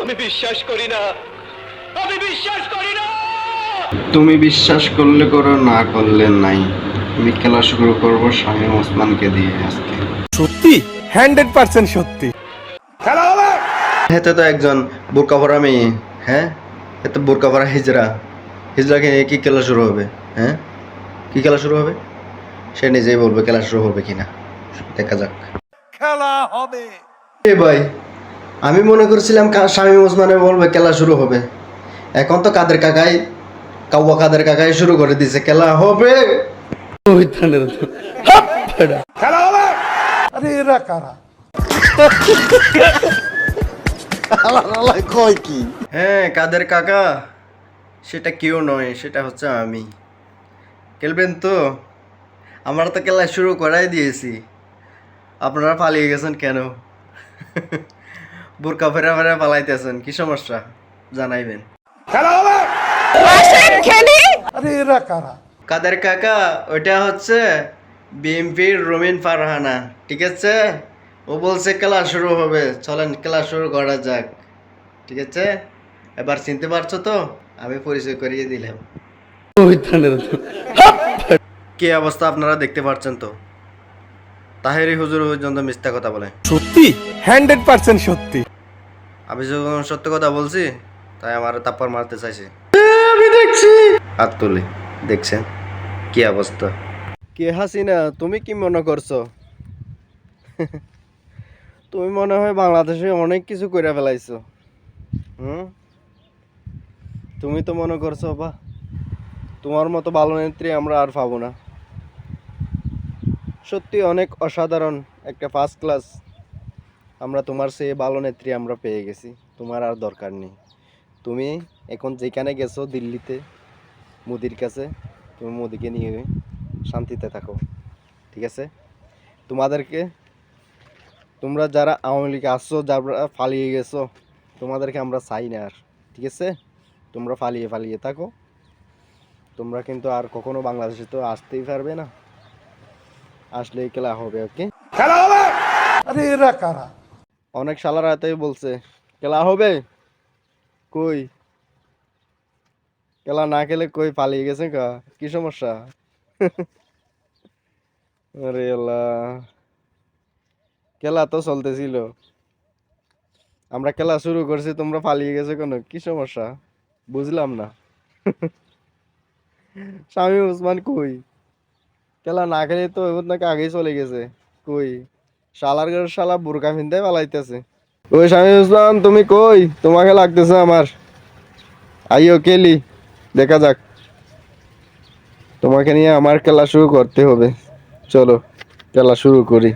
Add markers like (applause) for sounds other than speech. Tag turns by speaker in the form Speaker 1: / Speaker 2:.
Speaker 1: আমি বিশ্বাস করি না। আমি বিশ্বাস করি না।
Speaker 2: তুমি বিশ্বাস করলে করো না করলে নাই। আমি খেলা শুরু করব শামীম ওসমানকে দিয়ে আজকে।
Speaker 3: সত্যি? হান্ড্রেড পার্সেন্ট সত্যি।
Speaker 2: হেতে তো একজন বোরকা পরা মেয়ে হ্যাঁ? এতে বোরকা পরা হিজরা। হিজরাকে নিয়ে কি খেলা শুরু হবে হ্যাঁ? কি খেলা শুরু হবে? সে নিজেই বলবে খেলা শুরু হবে কিনা। দেখা যাক।
Speaker 3: খেলা হবে।
Speaker 2: এ ভাই আমি মনে করছিলাম কা- শামীম ওসমানে বলবে খেলা শুরু হবে। এখন তো কাদের কাকাই কাউয়া কাদের কাকাই শুরু করে দিছে খেলা হবে।
Speaker 3: আরে এরা কারা?
Speaker 2: হ্যাঁ কাদের কাকা? সেটা কেউ নয় সেটা হচ্ছে আমি। খেলবেন তো? আমরা তো খেলা শুরু করাই দিয়েছি। আপনারা পালিয়ে গেছেন কেন? বোরকা ফেরা ফেরা পালাইতেছেন কি সমস্যা? জানাইবেন।
Speaker 3: আরে এরা কারা?
Speaker 2: কাদের কাকা? ওইটা হচ্ছে বিএমপির রমিন ফারহানা ঠিক আছে? ও বলছে খেলা শুরু হবে। চলেন খেলা শুরু করা যাক ঠিক আছে? এবার চিনতে পারছ তো? আমি পরিচয় করিয়ে দিলাম। কি অবস্থা আপনারা দেখতে পাচ্ছেন তো? তাহেরি হুজুর পর্যন্ত মিথ্যা কথা বলে।
Speaker 3: সত্যি? হান্ড্রেড পার্সেন্ট সত্যি।
Speaker 2: আমি যখন সত্য কথা বলছি তাই আমার তাপ্পর মারতে চাইছে। আমি দেখছি। হাত তুলে দেখছেন? কি অবস্থা? কে হাসিনা তুমি কি মনে করছ? তুমি মনে হয় বাংলাদেশে অনেক কিছু করে ফেলাইছো। হুম? তুমি তো মনে করছ বা তোমার মতো ভালো নেত্রী আমরা আর পাবো না। সত্যি অনেক অসাধারণ একটা ফার্স্ট ক্লাস আমরা তোমার সেই ভালো নেত্রী আমরা পেয়ে গেছি, তোমার আর দরকার নেই। তুমি এখন যেখানে গেছো দিল্লিতে, মোদির কাছে, তুমি মোদিকে নিয়ে শান্তিতে থাকো, ঠিক আছে? তোমাদেরকে, তোমরা যারা আওয়ামী লীগে আসছো যারা পালিয়ে গেছো, তোমাদেরকে আমরা চাই না আর, ঠিক আছে? তোমরা ফালিয়ে ফালিয়ে থাকো। তোমরা কিন্তু আর কখনো বাংলাদেশে তো আসতেই পারবে না। আসলেই খেলা হবে ওকে খেলা হবে?
Speaker 3: আরে এরা কারা?
Speaker 2: অনেক শালার হাতেই বলছে খেলা হবে? কই? খেলা না খেলে কই পালিয়ে গেছে কা কি সমস্যা? (laughs) আরে আল্লাহ। খেলা তো চলতেছিল। আমরা খেলা শুরু করছি তোমরা পালিয়ে গেছে কোনো? কি সমস্যা? বুঝলাম না। (laughs) স্বামী উসমান কই? খেলা না খেলে তো এবার নাকি আগেই চলে গেছে। কই? শালার ঘর শালা বুরকা ফিনতে পালাইতেছে। ওই স্বামী উসমান, তুমি কই? তোমাকে লাগতেছে আমার। আইও কেলি, দেখা যাক। তোমাকে নিয়ে আমার খেলা শুরু করতে হবে। চলো, খেলা শুরু করি।